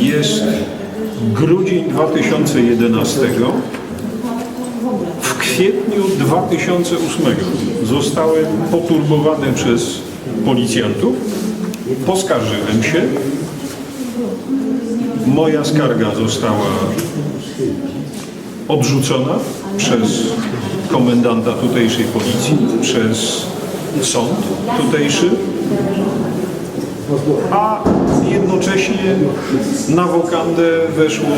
Jest grudzień 2011. W kwietniu 2008 zostałem poturbowany przez policjantów. Poskarżyłem się. Moja skarga została odrzucona przez komendanta tutejszej policji, przez sąd tutejszy, a jednocześnie na wokandę weszło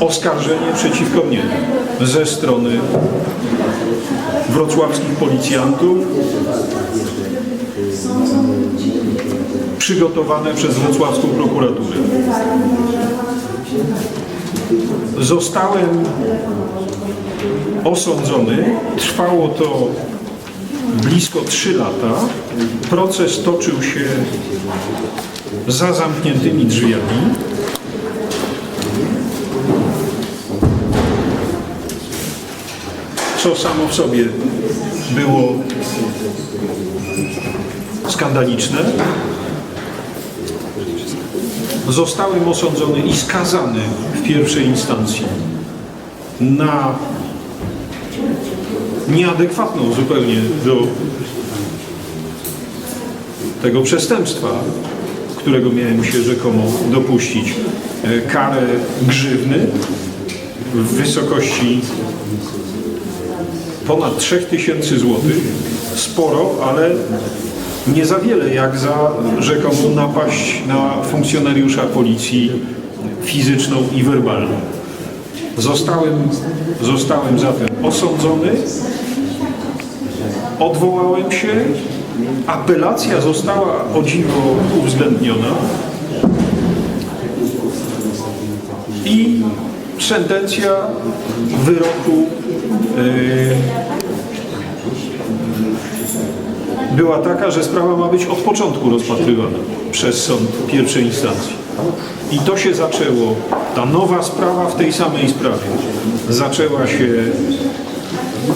oskarżenie przeciwko mnie ze strony wrocławskich policjantów przygotowane przez wrocławską prokuraturę. Zostałem osądzony. Trwało to blisko 3 lata. Proces toczył się za zamkniętymi drzwiami. Co samo w sobie było skandaliczne. Zostałem osądzony i skazany w pierwszej instancji na nieadekwatną zupełnie do tego przestępstwa, którego miałem się rzekomo dopuścić, e, karę grzywny w wysokości ponad 3000 złotych. Sporo, ale nie za wiele jak za rzekomą napaść na funkcjonariusza policji fizyczną i werbalną. Zostałem, zostałem zatem osądzony, odwołałem się, apelacja została o dziwo uwzględniona. I sentencja wyroku yy, była taka, że sprawa ma być od początku rozpatrywana przez sąd pierwszej instancji. I to się zaczęło, ta nowa sprawa w tej samej sprawie zaczęła się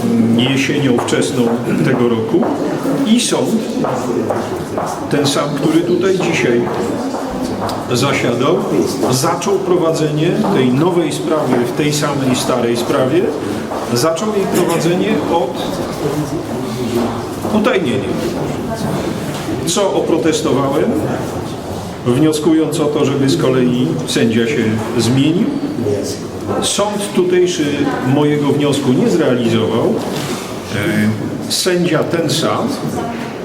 mm, jesienią wczesną tego roku. I sąd, ten sam, który tutaj dzisiaj zasiadał, zaczął prowadzenie tej nowej sprawy w tej samej starej sprawie, zaczął jej prowadzenie od utajnienia. Co oprotestowałem, wnioskując o to, żeby z kolei sędzia się zmienił. Sąd tutejszy mojego wniosku nie zrealizował. E, Sędzia ten sam,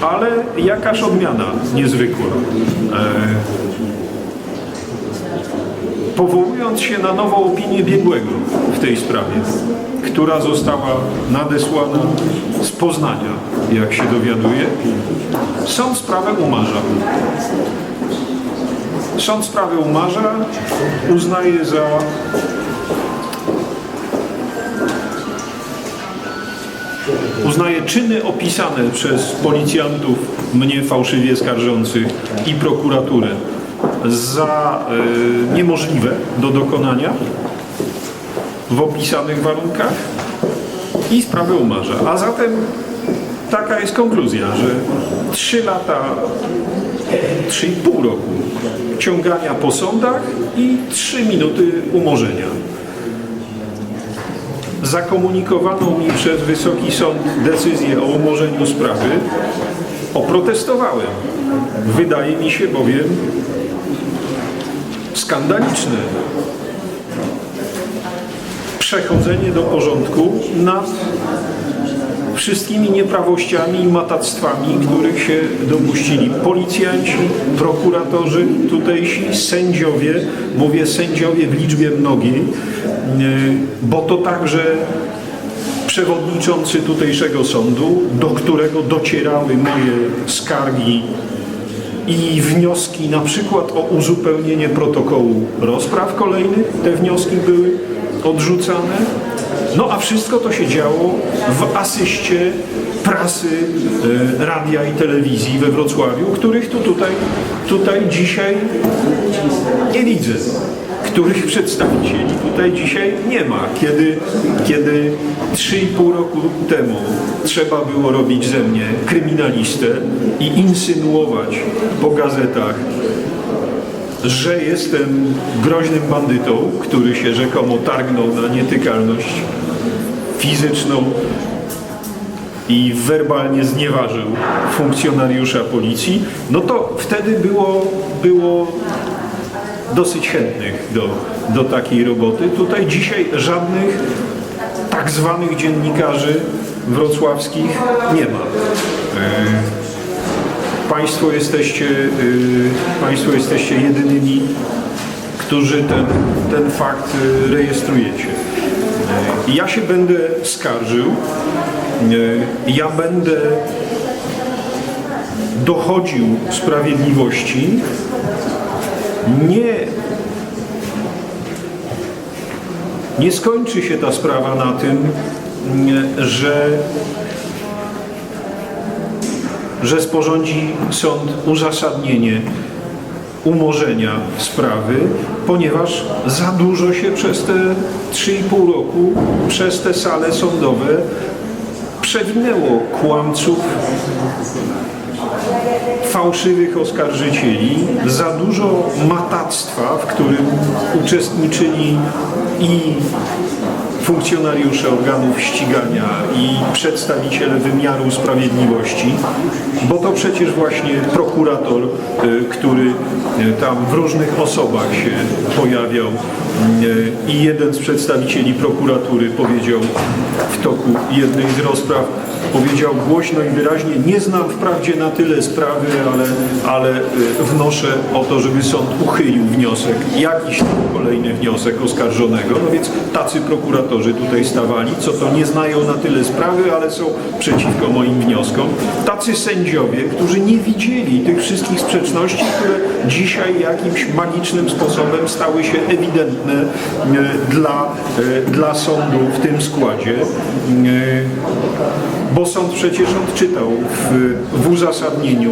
ale jakaż odmiana niezwykła. E, Powołując się na nową opinię biegłego w tej sprawie, która została nadesłana z Poznania, jak się dowiaduje, sąd sprawę umarza. Sąd sprawę umarza, uznaje za uznaje czyny opisane przez policjantów, mnie fałszywie skarżących i prokuraturę za y, niemożliwe do dokonania w opisanych warunkach i sprawę umarza. A zatem taka jest konkluzja, że 3 lata, 3,5 roku ciągania po sądach i 3 minuty umorzenia. Zakomunikowano mi przez Wysoki Sąd decyzję o umorzeniu sprawy. Oprotestowałem. Wydaje mi się bowiem skandaliczne przechodzenie do porządku nad wszystkimi nieprawościami i matactwami, których się dopuścili policjanci, prokuratorzy tutejsi, sędziowie, mówię sędziowie w liczbie mnogiej, e, bo to także przewodniczący tutejszego sądu, do którego docierały moje skargi i wnioski na przykład o uzupełnienie protokołu rozpraw kolejnych, te wnioski były odrzucane. No a wszystko to się działo w asyście prasy, e, radia i telewizji we Wrocławiu, których tu tutaj, tutaj dzisiaj nie widzę których przedstawicieli tutaj dzisiaj nie ma. Kiedy, kiedy 3,5 roku temu trzeba było robić ze mnie kryminalistę i insynuować po gazetach że jestem groźnym bandytą, który się rzekomo targnął na nietykalność fizyczną i werbalnie znieważył funkcjonariusza policji, no to wtedy było, było dosyć chętnych do, do takiej roboty. Tutaj dzisiaj żadnych tak zwanych dziennikarzy wrocławskich nie ma. Państwo jesteście, y, państwo jesteście jedynymi, którzy ten, ten fakt y, rejestrujecie. Y, Ja się będę skarżył, ja będę dochodził sprawiedliwości nie nie skończy się ta sprawa na tym, że że sporządzi sąd uzasadnienie umorzenia sprawy, ponieważ za dużo się przez te 3,5 roku, przez te sale sądowe przewinęło kłamców, fałszywych oskarżycieli, za dużo matactwa, w którym uczestniczyli i funkcjonariusze organów ścigania i przedstawiciele wymiaru sprawiedliwości, bo to przecież właśnie prokurator, y, który y, tam w różnych osobach się pojawiał y, i jeden z przedstawicieli prokuratury powiedział w toku jednej z rozpraw, powiedział głośno i wyraźnie, nie znam wprawdzie na tyle sprawy, ale, ale wnoszę o to, żeby sąd uchylił wniosek, jakiś kolejny wniosek oskarżonego. No więc tacy prokuratorzy tutaj stawali, co to nie znają na tyle sprawy, ale są przeciwko moim wnioskom. Tacy sędziowie, którzy nie widzieli tych wszystkich sprzeczności, które dzisiaj jakimś magicznym sposobem stały się ewidentne y, dla, y, dla sądu w tym składzie. Y, bo sąd przecież odczytał w, w uzasadnieniu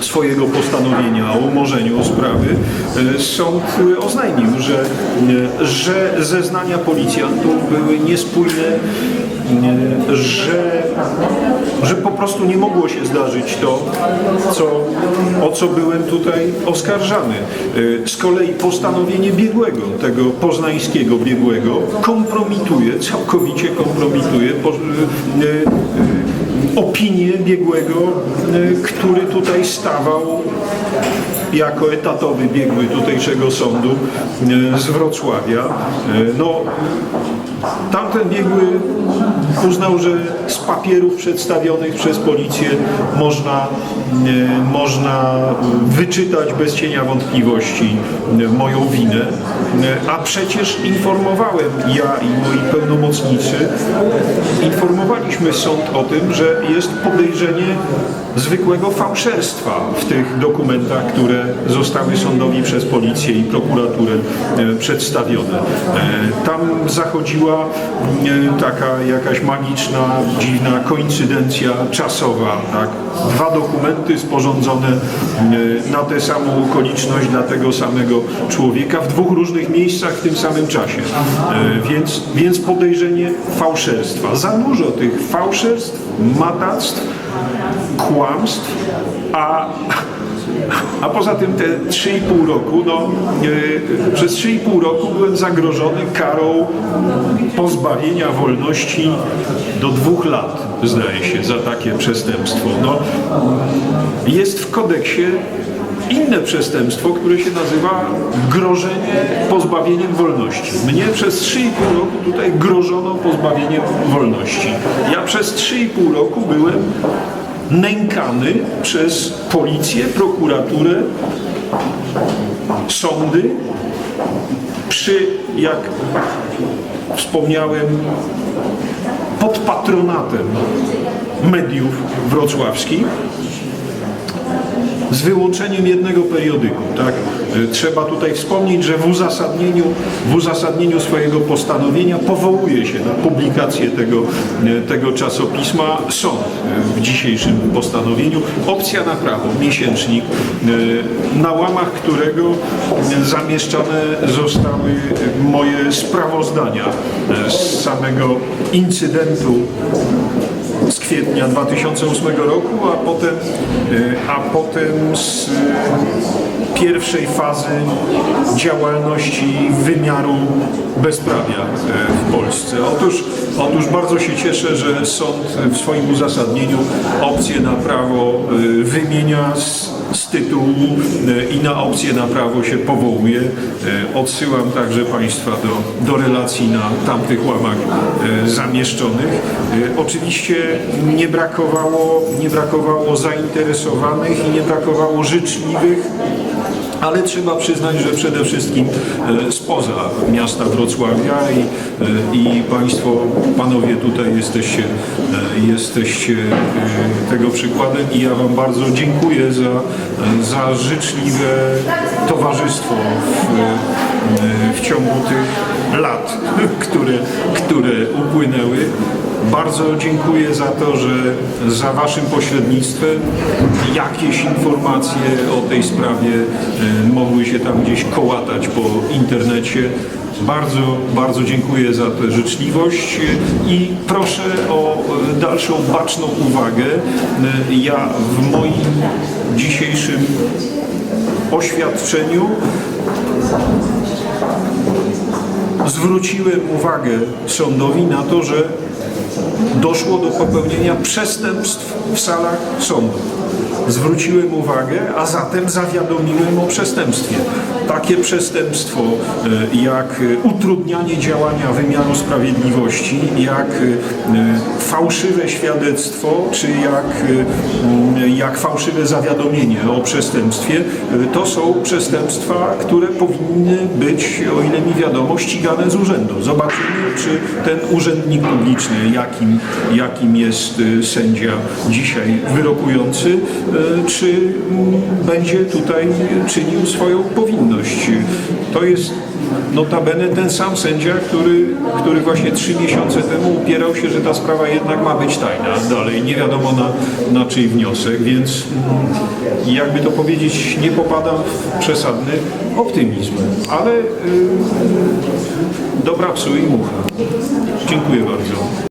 swojego postanowienia o umorzeniu sprawy, e, sąd e, oznajmił, że, e, że zeznania policjantów były niespójne, że, że po prostu nie mogło się zdarzyć to, co, o co byłem tutaj oskarżany. Z kolei postanowienie biegłego, tego poznańskiego biegłego, kompromituje, całkowicie kompromituje po, opinię biegłego, e, który tutaj stawał jako etatowy biegły tutejszego sądu e, z Wrocławia. E, No, tamten biegły uznał, że z papierów przedstawionych przez policję można, e, można wyczytać bez cienia wątpliwości e, moją winę, E, a przecież informowałem ja i moi pełnomocnicy, informowaliśmy sąd o tym, że jest podejrzenie zwykłego fałszerstwa w tych dokumentach, które zostały sądowi przez policję i prokuraturę przedstawione. Tam zachodziła taka jakaś magiczna, dziwna koincydencja czasowa. Tak? Dwa dokumenty sporządzone e, na tę samą okoliczność dla tego samego człowieka w dwóch różnych miejscach w tym samym czasie. E, Więc, więc podejrzenie fałszerstwa. Za dużo tych fałszerstw, matactw, kłamstw, a, a poza tym te 3,5 roku, no, e, przez 3,5 roku byłem zagrożony karą pozbawienia wolności do dwóch lat, zdaje się, za takie przestępstwo. No, jest w kodeksie inne przestępstwo, które się nazywa grożenie pozbawieniem wolności. Mnie przez 3,5 roku tutaj grożono pozbawieniem wolności. Ja przez 3,5 roku byłem nękany przez policję, prokuraturę, sądy. Przy, jak wspomniałem, pod patronatem mediów wrocławskich z wyłączeniem jednego periodyku. Tak? Y, Trzeba tutaj wspomnieć, że w uzasadnieniu, w uzasadnieniu swojego postanowienia powołuje się na publikację tego, y, tego czasopisma sąd y, w dzisiejszym postanowieniu. Opcja na prawo, miesięcznik, na łamach którego zamieszczone zostały moje sprawozdania z samego incydentu kwietnia 2008 roku, a potem, e, a potem z e, pierwszej fazy działalności wymiaru bezprawia e, w Polsce. Otóż, otóż bardzo się cieszę, że sąd w swoim uzasadnieniu opcję na prawo wymienia z tytułu e, i na opcję na prawo się powołuje. Odsyłam także Państwa do, do relacji na tamtych łamach e, zamieszczonych. E, Oczywiście nie brakowało, nie brakowało zainteresowanych i nie brakowało życzliwych ale trzeba przyznać, że przede wszystkim e, spoza miasta Wrocławia i, e, i Państwo, Panowie tutaj jesteście, e, jesteście tego przykładem i ja Wam bardzo dziękuję za, za życzliwe towarzystwo w, w ciągu tych lat, które, które upłynęły. Bardzo dziękuję za to, że za Waszym pośrednictwem jakieś informacje o tej sprawie e, mogły się tam gdzieś kołatać po internecie. Bardzo, bardzo dziękuję za tę życzliwość i proszę o e, dalszą baczną uwagę. E, Ja w moim dzisiejszym oświadczeniu zwróciłem uwagę sądowi na to, że doszło do popełnienia przestępstw w salach sądu. Zwróciłem uwagę, a zatem zawiadomiłem o przestępstwie. Takie przestępstwo e, jak e, utrudnianie działania wymiaru sprawiedliwości, jak e, fałszywe świadectwo, czy jak, e, jak fałszywe zawiadomienie o przestępstwie, to są przestępstwa, które powinny być, o ile mi wiadomo, ścigane z urzędu. Zobaczymy, czy ten urzędnik publiczny, jakim, jakim jest sędzia dzisiaj wyrokujący, czy mm, będzie tutaj czynił swoją powinność. To jest notabene ten sam sędzia, który, który właśnie trzy miesiące temu upierał się, że ta sprawa jednak ma być tajna. Dalej nie wiadomo na, na czyj wniosek, więc jakby to powiedzieć, nie popadam w przesadny optymizm. Ale y, dobra psu i mucha. Dziękuję bardzo.